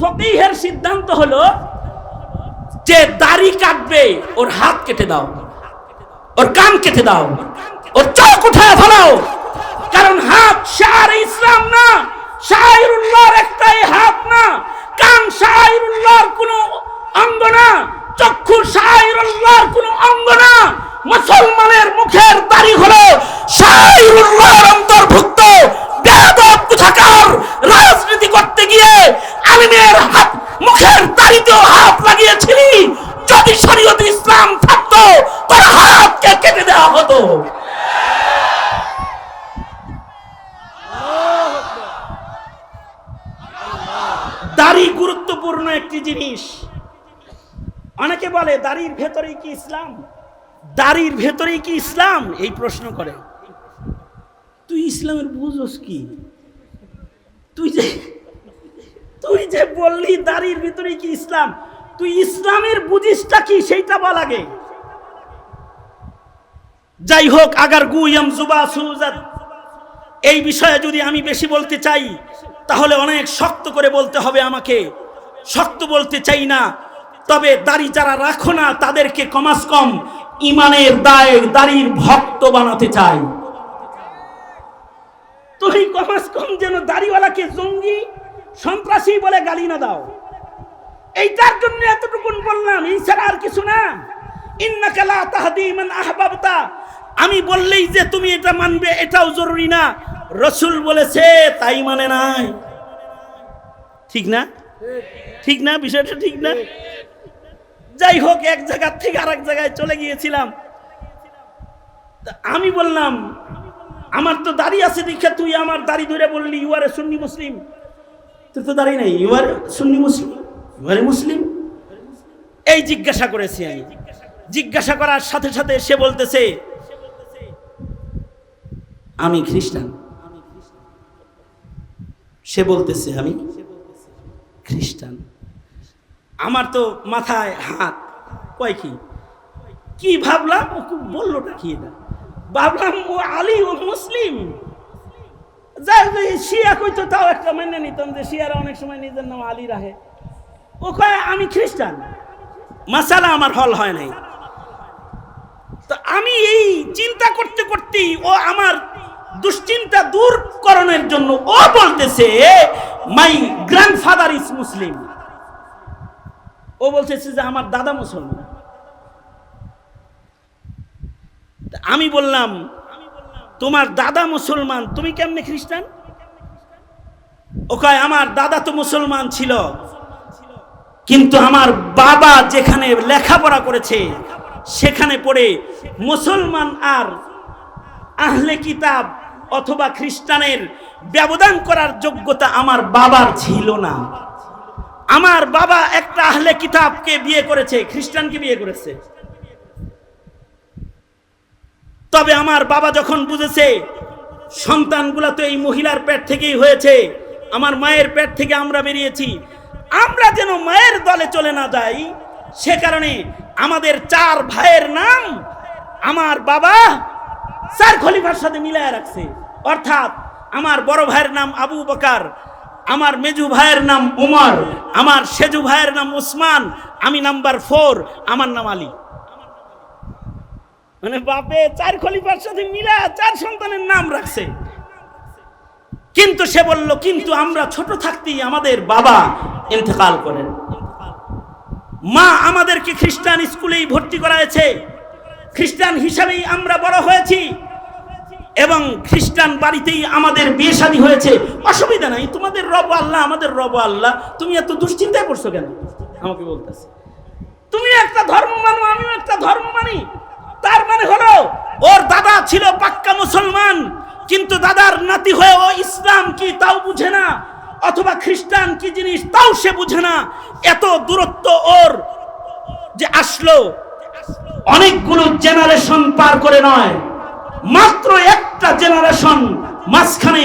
ফকিহের সিদ্ধান্ত হলো যে দাড়ি কাটবে, ওর হাত কেটে দাও, ওর কান কেটে দাও, ওর চোখ উঠায় ফেলাও। কারণ হাত শার ইসলাম না শাহিরুল্লাহর একটাই হাত না, কান শাহিরুল্লাহর কোনো অঙ্গ না, চক্ষু শাহিরুল্লাহর কোনো অঙ্গ না, মুসলমানের মুখের দাড়ি হলো শাহিরুল্লাহর অন্তর্ভুক্ত। রাজনীতি করতে গিয়ে আলিমের হাত, মুখের দাড়িতেও হাত লাগিয়েছিলি। যদি শরীয়ত ইসলাম থাকতো তোর হাতকে কেটে দেওয়া হতো। দাড়ি গুরুত্বপূর্ণ একটি জিনিস। অনেকে বলে, দাড়ির ভেতরেই কি ইসলাম? দাড়ির ভেতরেই কি ইসলাম? এই প্রশ্ন করে। তুই ইসলামের বুঝোস কি? তুই যে তুই যে বললি দাড়ির ভিতরে কি ইসলাম, তুই ইসলামের বুঝিসটা কি সেইটা বল আগে। যাই হোক, আগার গুইয়াম জুবা সুজাত এই বিষয়ে যদি আমি বেশি বলতে চাই, তাহলে অনেক শক্ত করে বলতে হবে আমাকে। শক্ত বলতে চাই না, তবে দাড়ি যারা রাখো না, তাদেরকে কমাস কম, ইমানের দায় দাড়ির ভক্ত বানাতে চাই। তুমি কমাস কম যেন দাড়িওয়ালাকে জঙ্গি, সন্ত্রাসী বলে গালি না দাও। এইটার জন্য এতটুকুন বললাম এই ছাড়া আর কিছু না। ইন্নাকা লা তাহদি মান আহবাবতা। আমি বললেই যে তুমি এটা মানবে, এটাও জরুরি না। রসুল বলেছে, তাই মানে নাই। ঠিক না? ঠিক না? বিষয়টা ঠিক না? যাই হোক, এক জায়গা থেকে আরেক জায়গায় চলে গিয়েছিলাম। আমি বললাম আমার তো দাড়ি আছে দেখে তুই আমার দাড়ি ধরে বললি ইউ আর এ সুন্নি মুসলিম তোর তো দাড়ি নাই you R Sunni Muslim you আর এ মুসলিম এই জিজ্ঞাসা করেছি আমি। জিজ্ঞাসা করার সাথে সাথে সে বলতেছে, আমি খ্রিস্টান। সে বলতেছে, আমি খ্রিস্টান। আমার তো মাথায় হাত। কয় কি? ভাবলাম? ও বললোটা কি এটা? ভাবলাম, ও আলী, ও মুসলিম? এই শিয়া কইতো, তাও একটা মেনে নিতাম যে শিয়ারা অনেক সময় নিজের নাম আলী রাখে। ও কয়, আমি খ্রিস্টান। মাসালা আমার হল হয় নাই। তো আমি এই চিন্তা করতে করতেই ও আমার দুশ্চিন্তা দূর করণের জন্য ও বলতেছে মাই গ্র্যান্ডফাদার ইজ মুসলিম ও বলতেছে যে, আমার দাদা মুসলমান তা আমি বললাম, তোমার দাদা মুসলমান, তুমি কেমনে খ্রিস্টান? ও কয়, আমার দাদা তো মুসলমান ছিল, কিন্তু আমার বাবা যেখানে লেখাপড়া করেছে, সেখানে পড়ে মুসলমান আর আহলে কিতাব অথবা খ্রিস্টানের ব্যবধান করার যোগ্যতা আমার বাবার ছিল না। আমার বাবা একটা আহলে কিতাবকে বিয়ে করেছে, খ্রিস্টানকে বিয়ে করেছে। তবে আমার বাবা যখন বুঝেছে সন্তানগুলা তো এই মহিলার পেট থেকেই হয়েছে, আমার মায়ের পেট থেকে আমরা বেরিয়েছি, আমরা যেন মায়ের দলে চলে না যাই, সে কারণে আমাদের চার ভাইয়ের নাম আমার বাবা চার খলিফার সাথে মিলায় রাখছে। অর্থাৎ আমার বড় ভাইয়ের নাম আবু বকার, আমার মেজু ভাইয়ের নাম উমর, আমার সেজু ভাইয়ের নাম উসমান, আমি নাম্বার ফোর, আমার নাম আলী। মানে বাপে চার খলিফার সাথে মিলা চার সন্তানের নাম রাখছে। কিন্তু সে বলল, কিন্তু আমরা ছোট থাকতেই আমাদের বাবা ইন্তেকাল করেন। মা আমাদেরকে খ্রিস্টান স্কুলেই ভর্তি করাইছে খ্রিস্টান হিসাবেই আমরা বড় হয়েছি এবং খ্রিস্টান বাড়িতেই আমাদের বিয়ে শাদী হয়েছে। অসুবিধা নাই, তোমাদের রব আল্লাহ, আমাদের রব আল্লাহ। তুমি এত দুশ্চিন্তায় পড়ছো কেন? আমাকে বলতেছে, তুমি একটা ধর্ম মানো আমিও একটা ধর্ম মানি তার মানে হলো, ওর দাদা ছিল পাক্কা মুসলমান, কিন্তু দাদার নাতি হয়ে ও ইসলাম কি তাও বুঝে না, অথবা খ্রিস্টান কি জিনিস তাও সে বুঝে না। এত দূরত্ব ওর যে আসলো, অনেকগুলো জেনারেশন পার করে নয়, মাত্র একটা জেনারেশন মাঝখানে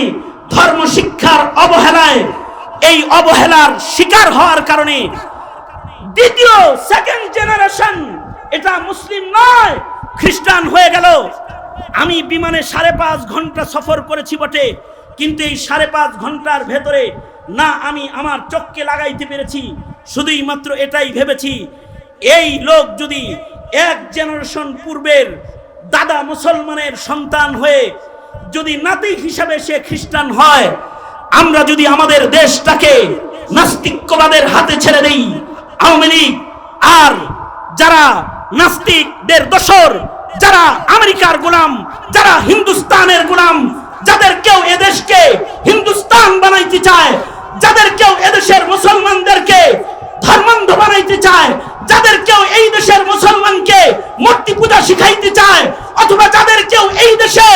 ধর্ম শিক্ষার অবহেলায়, এই অবহেলার শিকার হওয়ার কারণে দ্বিতীয় সেকেন্ড জেনারেশন এটা মুসলিম নয় খ্রিস্টান হয়ে গেল। আমি বিমানে সাড়ে পাঁচ ঘণ্টা সফর করেছি বটে, কিন্তু এই সাড়ে পাঁচ ঘণ্টার ভেতরে না আমি আমার চোখকে লাগাইতে পেরেছি, শুধুই মাত্র এটাই ভেবেছি। এই লোক যদি এক জেনারেশন পূর্বের দাদা মুসলমানের সন্তান হয়ে যদি নাতি হিসাবে সে খ্রিস্টান হয়, আমরা যদি আমাদের দেশটাকে নাস্তিক্যবাদের হাতে ছেড়ে দেই, আওয়ামী লীগ আর যারা নাস্তিকদের দোসর যারা আমেরিকার গোলাম, যারা হিন্দুস্তানের গোলাম, যাদের কেউ এদেশকে হিন্দুস্তান বানাইতে চায়, যাদের কেউ এদেশের মুসলমানদেরকে ধর্মান্ধ বানাইতে চায়, যাদের কেউ এই দেশের মুসলমানকে মূর্তি পূজা শিখাইতে চায়, অথবা যাদের কেউ এই দেশে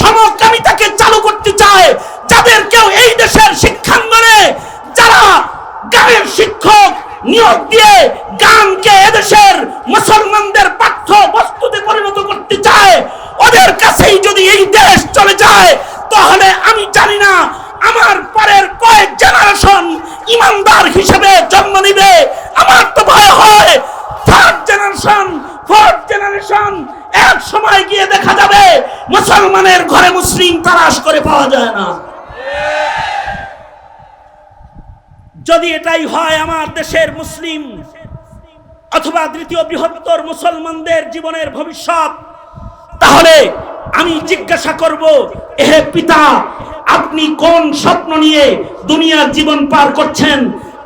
সমকামিতাকে চালু করতে চায় যাদের কেউ এই দেশের শিক্ষাঙ্গনে যারা গানের শিক্ষক নিয়োগ দিয়ে গানকে এদেশের মুসলমানদের পাঠ্য বস্তুতে পরিণত করতে চায় ওদের কাছেই যদি এই দেশ চলে যায় তাহলে আমি জানি না আমার পরের কয়েক জেনারেশন ইমানদার হিসেবে জন্ম নিবে আমার তো ভয় হয় থার্ড জেনারেশন ফোর্থ জেনারেশন এক সময় গিয়ে দেখা যাবে মুসলমানের ঘরে মুসলিম তালাশ করে পাওয়া যায় না। যদি এটাই হয় আমার দেশের মুসলিম অথবা দ্বিতীয় বৃহত্তর মুসলমানদের জীবনের ভবিষ্যৎ, তাহলে আমি জিজ্ঞাসা করব হে পিতা, আপনি কোন স্বপ্ন নিয়ে দুনিয়ার জীবন পার করছেন?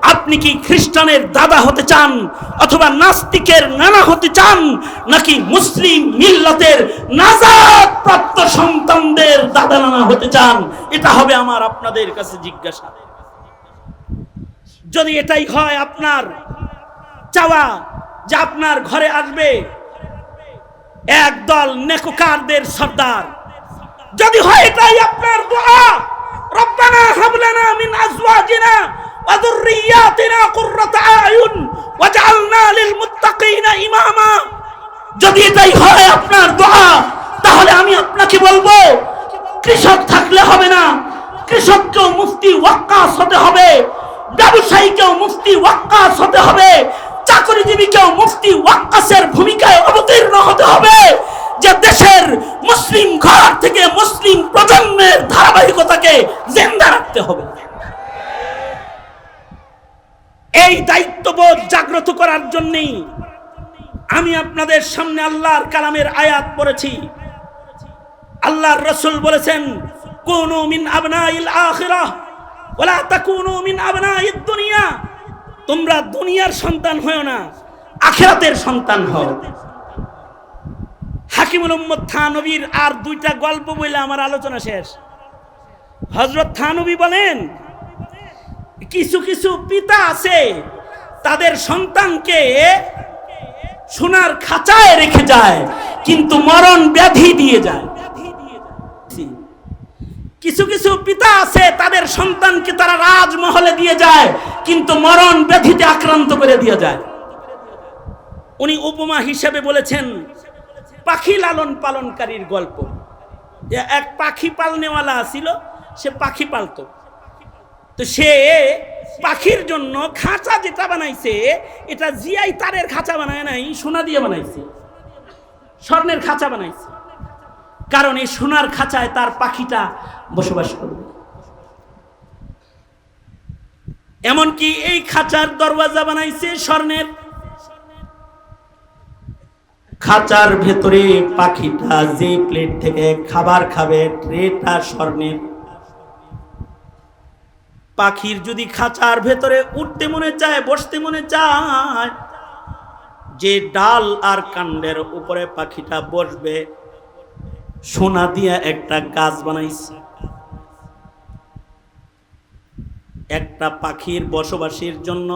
আপনি কি খ্রিস্টানের দাদা হতে চান অথবা নাস্তিকের নানা হতে চান নাকি মুসলিম মিল্লাতের নাজাদ প্রাপ্ত সন্তানদের দাদা নানা হতে চান? এটা হবে আমার আপনাদের কাছে জিজ্ঞাসা। যদি এটাই হয় আপনার চাওয়া যে আপনার ঘরে আসবে একদল নেকুকারদের সর্দার। যদি হয় এটাই আপনার দোয়া, রব্বানা হাবলানা মিন আজওয়াজিনা কুররাতা আয়ুন ওয়াজআলনা লিল মুত্তাকিনা ইমামা যদি এটাই হয় আপনার দোয়া, তাহলে আমি আপনাকে বলব, কৃষক থাকলে হবে না। কৃষককেও মুফতি, ওয়াক্কাস হতে হবে। ব্যবসায়ীকেও মুফতি, ওয়াক্কাস হতে হবে। চাকরিজীবীকেও মুফতি, ওয়াক্কাসের ভূমিকায় অবতীর্ণ হতে হবে। যে দেশের মুসলিম ঘর থেকে মুসলিম প্রজন্মের ধারাবাহিকতাকে জিন্দা রাখতে হবে। এই দায়িত্ববোধ জাগ্রত করার জন্যই আমি আপনাদের সামনে আল্লাহর কালামের আয়াত পড়েছি। আল্লাহর রসুল বলেছেন, কোন মিন আবনাইল আখিরাহ ওলা তাকুনু মিন আবনাইদ দুনিয়া। তোমরা দুনিয়ার সন্তান হও না, আখিরাতের সন্তান হও। হাকিমুল উম্মদ থানবীর আর দুইটা গল্প বলে আমার আলোচনা শেষ। হজরত থানবী বলেন কিছু কিছু পিতা আছে, তাদের সন্তানকে সোনার খাঁচায় রেখে যায়, কিন্তু মরণ ব্যাধি দিয়ে যায়। কিছু কিছু পিতা আছে, তাদের সন্তানকে তারা রাজমহলে দিয়ে যায়, কিন্তু মরণ ব্যাধিতে আক্রান্ত করে দিয়ে যায়। উনি উপমা হিসেবে বলেছেন, পাখি লালন পালনকারীর গল্প। এক পাখি পালনেওয়ালা ছিল সে পাখি পালতো। তো সে পাখির জন্য খাঁচা যেটা বানাইছে, এটা জিআই তারের খাঁচা বানায় নাই, সোনা দিয়ে বানাইছে। স্বর্ণের খাঁচা বানাইছে। কারণ এই সোনার খাঁচায় তার পাখিটা বসবাস করবে। এমনকি এই খাঁচার দরওয়াজা বানাইছে স্বর্ণের। খাঁচার ভেতরে পাখিটা যে প্লেট থেকে খাবার খাবে ট্রেটা স্বর্ণের। পাখির যদি খাঁচার ভেতরে উঠতে মনে চায়, বসতে মনে চায়, যে ডাল আর কাণ্ডের উপরে পাখিটা বসবে, সোনা দিয়া একটা গাছ বানাইছে। একটা পাখির বসবাসের জন্য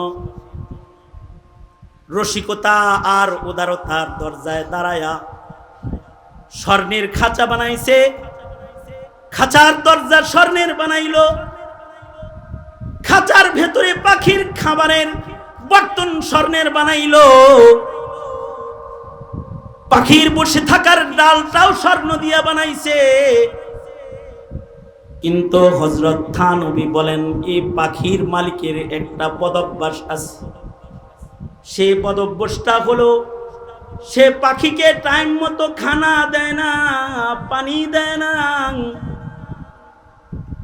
রসিকতা আর উদারতার দরজায় দাঁড়ায়া স্বর্ণের খাঁচা বানাইছে। খাঁচার দরজা স্বর্ণের বানাইলো। খাঁচার ভেতরে পাখির খাবারের বর্তন স্বর্ণের বানাইল। পাখির বসে থাকার ডালটাও স্বর্ণ দিয়া বানাইছে। কিন্তু হজরত থানবী বলেন এই পাখির মালিকের একটা পদভ্যাস আছে। সে পদভ্যাসটা হলো, সে পাখিকে টাইম মতো খানা দেয় না, পানি দেয় না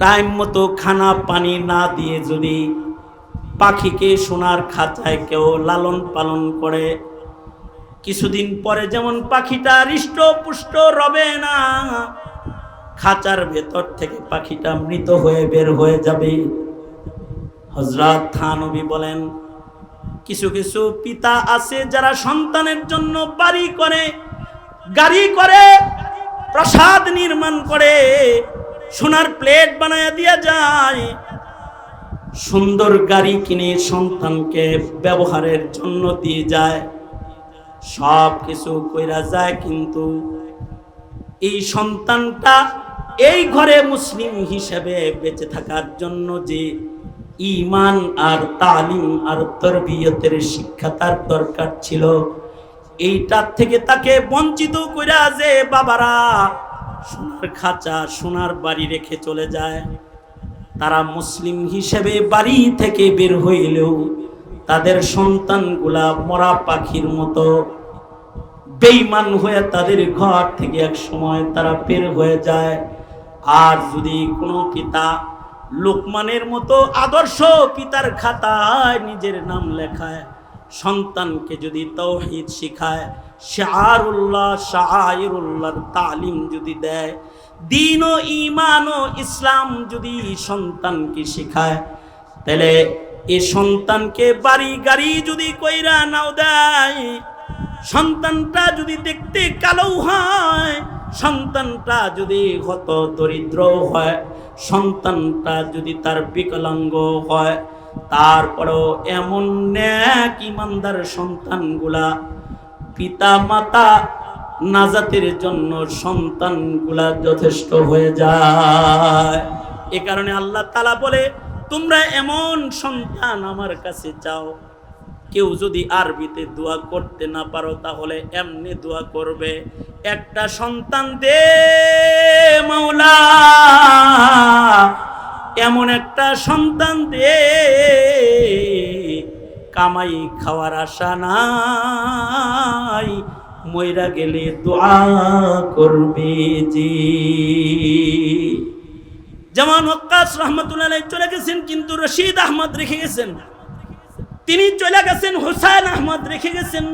টাইম মতো খানা পানি না দিয়ে যদি পাখিকে সোনার খাঁচায় কেউ লালন পালন করে, কিছুদিন পরে যেমন পাখিটা হৃষ্ট পুষ্ট রবে না, খাঁচার ভেতর থেকে পাখিটা মৃত হয়ে বের হয়ে যাবে। হজরত থানবী বলেন, কিছু কিছু পিতা আছে যারা সন্তানের জন্য বাড়ি করে, গাড়ি করে, প্রসাদ নির্মাণ করে। সোনার প্লেট বানায় দিয়া যায়। সুন্দর গাড়ি কিনে সন্তানকে ব্যবহারের জন্য দিয়ে যায়। সব কিছু কইরা যায় কিন্তু এই সন্তানটা এই ঘরে মুসলিম হিসেবে বেঁচে থাকার জন্য যে ইমান আর তালিম আর তরবিয়তের শিক্ষা তার দরকার ছিল, এইটার থেকে তাকে বঞ্চিত কইরা যে, বাবারা সোনার খাঁচা, সোনার বাড়ি রেখে চলে যায়। তারা মুসলিম হিসেবে বাড়ি থেকে বের হইলেও তাদের সন্তানগুলা মরা পাখির মতো বেইমান হয়ে তাদের ঘর থেকে এক সময় তারা বের হয়ে যায়। আর যদি কোনো পিতা লোকমানের মতো আদর্শ পিতার খাতায় নিজের নাম লেখায়, সন্তানকে যদি তৌহিদ শিখায় শাহরুল্লাহ শাহরুল্লাহর তালিম যদি দেয়, দিন ও ইমান ও ইসলাম যদি সন্তানকে শিখায়, তাহলে এ সন্তানকে বাড়ি গাড়ি যদি কইরা নাও দেয়, সন্তানটা যদি দেখতে কালো হয়, সন্তানটা যদি হত দরিদ্র হয়, সন্তানটা যদি তার বিকলাঙ্গ হয়, তারপরেও এমন ন্যাক ইমানদার সন্তানগুলা পিতা মাতা নাজাতের জন্য সন্তানগুলা যথেষ্ট হয়ে যায়। এ কারণে আল্লাহ তালা বলে, তোমরা এমন সন্তান আমার কাছে চাও। কেউ যদি আরবিতে দোয়া করতে না পারো, তাহলে এমনি দোয়া করবে। একটা সন্তান দে, মাওলা। এমন একটা সন্তান দে কামাই খাওয়ার আশা নাই। মইরা গেলে দোয়া করবে যে। যেমন ওকাস রহমতুল্লাহ চলে গেছেন, কিন্তু রশিদ আহমদ রেখে গেছেন। তিনি চলে গেছেন হোসেন আহমদ রেখে গেছেন।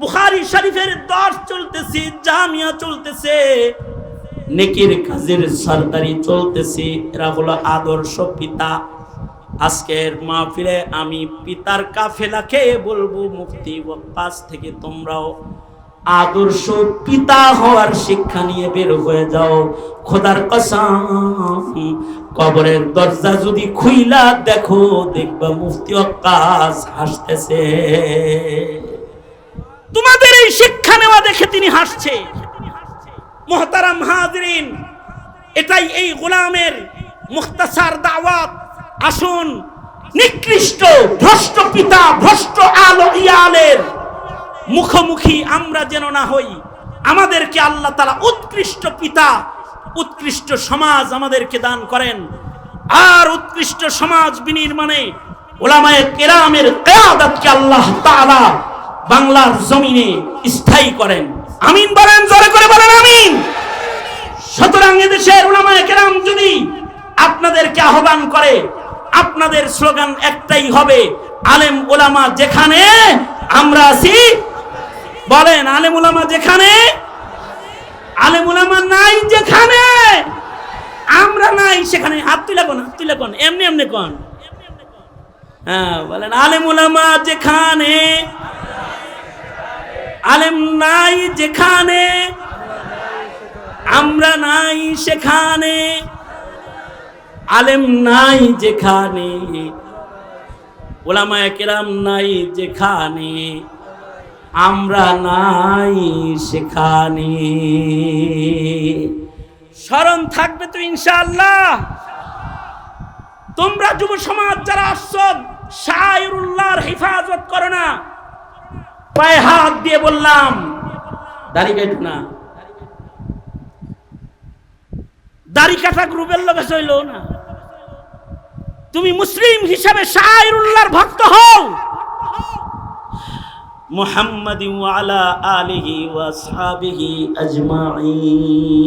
বুখারি শরীফের দর্শ চলতেছে, জামিয়া চলতেছে। নেকির কাজের সরদারি চলতেছে। এরা হলো আদর্শ পিতা। আজকের মাহফিলে আমি পিতার কাফেলাকে বলব, মুফতি ওয়াক্কাস থেকে তোমরাও আদর্শ পিতা হওয়ার শিক্ষা নিয়ে বের হয়ে যাও। খোদার কসম, কবরের দরজা যদি খুইলা দেখো, দেখবা মুফতি ওয়াক্কাস হাসতেছে। তোমাদের এই শিক্ষা নেওয়া দেখে তিনি হাসছে। মোহতারাম হাজরিন, এটাই এই গোলামের মুখতাসার দাওয়াত। আসুন, নিকৃষ্ট ভ্রষ্ট পিতা, ভ্রষ্ট আলো ইয়ালের মুখোমুখি আমরা যেন না হই। আমাদেরকে আল্লাহ তালা উৎকৃষ্ট পিতা, উৎকৃষ্ট সমাজ আমাদেরকে দান করেন। আর উৎকৃষ্ট সমাজ বিনির্মাণে ওলামায় কেরামের কেয়াদাতকে আল্লাহ তাআলা বাংলার জমিনে স্থায়ী করেন। আমিন বলেন, জোরে করে বলেন, আমিন। সুতরাং এদেশের ওলামায়ে কেরাম যদি আপনাদেরকে আহ্বান করে আপনাদের স্লোগান একটাই হবে, আলেম ওলামা যেখানে, আমরা আছি। বলেন, আলেম ওলামা যেখানে, আলেম ওলামা নাই যেখানে। আমরা নাই সেখানে। হাত তুলে কোন, হাত তুলে কোন? এমনি এমনি কোন? হ্যাঁ বলেন, আলেম ওলামা যেখানে, আলেম নাই যেখানে, আমরা নাই সেখানে। আলেম নাই যেখানে, ওলামায় কেরাম নাই যেখানে, আমরা নাই সেখানে। স্মরণ থাকবে তো ইনশাআল্লাহ। তোমরা যুব সমাজ যারা আসছো, শায়রুল্লাহর হেফাজত করো না। পায়ে হাত দিয়ে বললাম, দাড়ি কাটো না। দাড়ি কাটা গ্রুপের লোকে চইল না। তুমি মুসলিম হিসাবে শায়রুল্লাহর ভক্ত হও। ওয়ালা আলিহি ওয়া আসহাবিহি আজমাইন।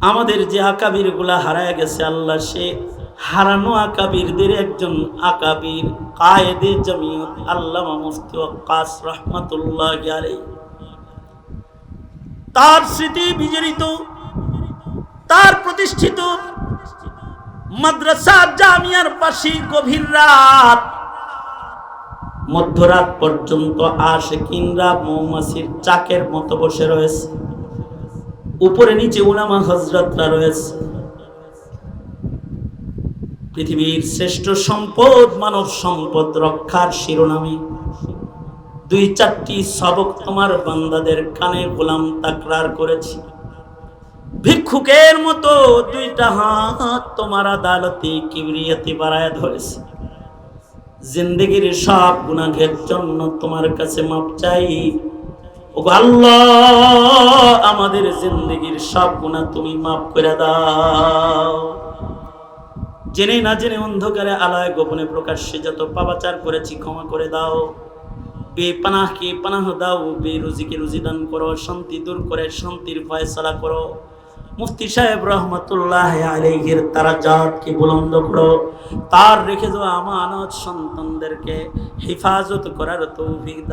আমাদের যে আকাবিরগুলা হারায় গেছে, আল্লাহ সে হারানো আকাবিরদের একজন আকাবির কায়েদে জমিয়ত, আল্লামা মুফতি ওয়াক্কাস রহমাতুল্লাহ আলাইহি। তার স্মৃতি বিজড়িত, তার প্রতিষ্ঠিত মাদ্রাসা জামিয়ার পাশে গভীর রাত। মধ্যরাত পর্যন্ত আসে আশেকিনরা মৌমাছির চাকের মতো বসে রয়েছে। উপরে নিচে উলামা হজরতরা রয়েছে। পৃথিবীর শ্রেষ্ঠ সম্পদ, মানব সম্পদ রক্ষার শিরোনামে দুই চারটি সবক তোমার বান্দাদের কানে গোলাম তাকরার করেছি। ভিক্ষুকের মতো দুইটা হাত তোমার আদালতে কিবরিয়াতে বাড়ায় ধরেছে। জিন্দগির সব গুনাহের জন্য তোমার কাছে মাপ চাই। ও আল্লাহ, আমাদের জিন্দগির সব গুনাহ তুমি মাফ করে দাও। জেনে না জেনে অন্ধকারে আলায় গোপনে প্রকাশ্যে যত পাপাচার করেছি ক্ষমা করে দাও। বেপানাহকে পানাহ দাও, বে রুজিকে রুজি দান করো, শান্তি দূর করে, শান্তির ফয়সালা করো মুফতি সাহেব রহমতুল্লাহ আলহির তারা জাতকে বুলন্দ করো, তার রেখে যাওয়া আমানত সন্তানদেরকে হেফাজত করার তৌফিক।